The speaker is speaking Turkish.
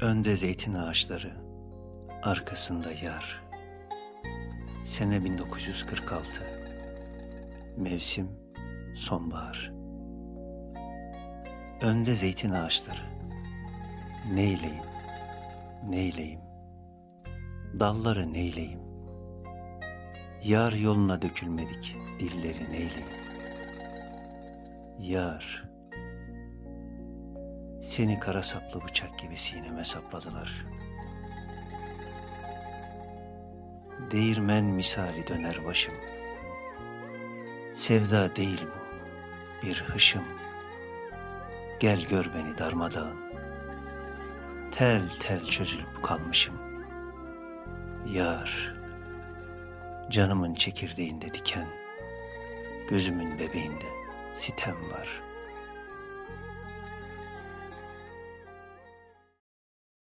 Önde zeytin ağaçları, arkasında yar. Sene 1946. Mevsim sonbahar. Önde zeytin ağaçları. Neyleyim, neyleyim. Dalları neyleyim. Yar yoluna dökülmedik, dilleri neyleyim. Yar, seni kara saplı bıçak gibi sineme sapladılar. Değirmen misali döner başım. Sevda değil bu, bir hışım. Gel gör beni darmadağın. Tel tel çözülüp kalmışım. Yar, canımın çekirdeğinde diken, gözümün bebeğinde sitem var.''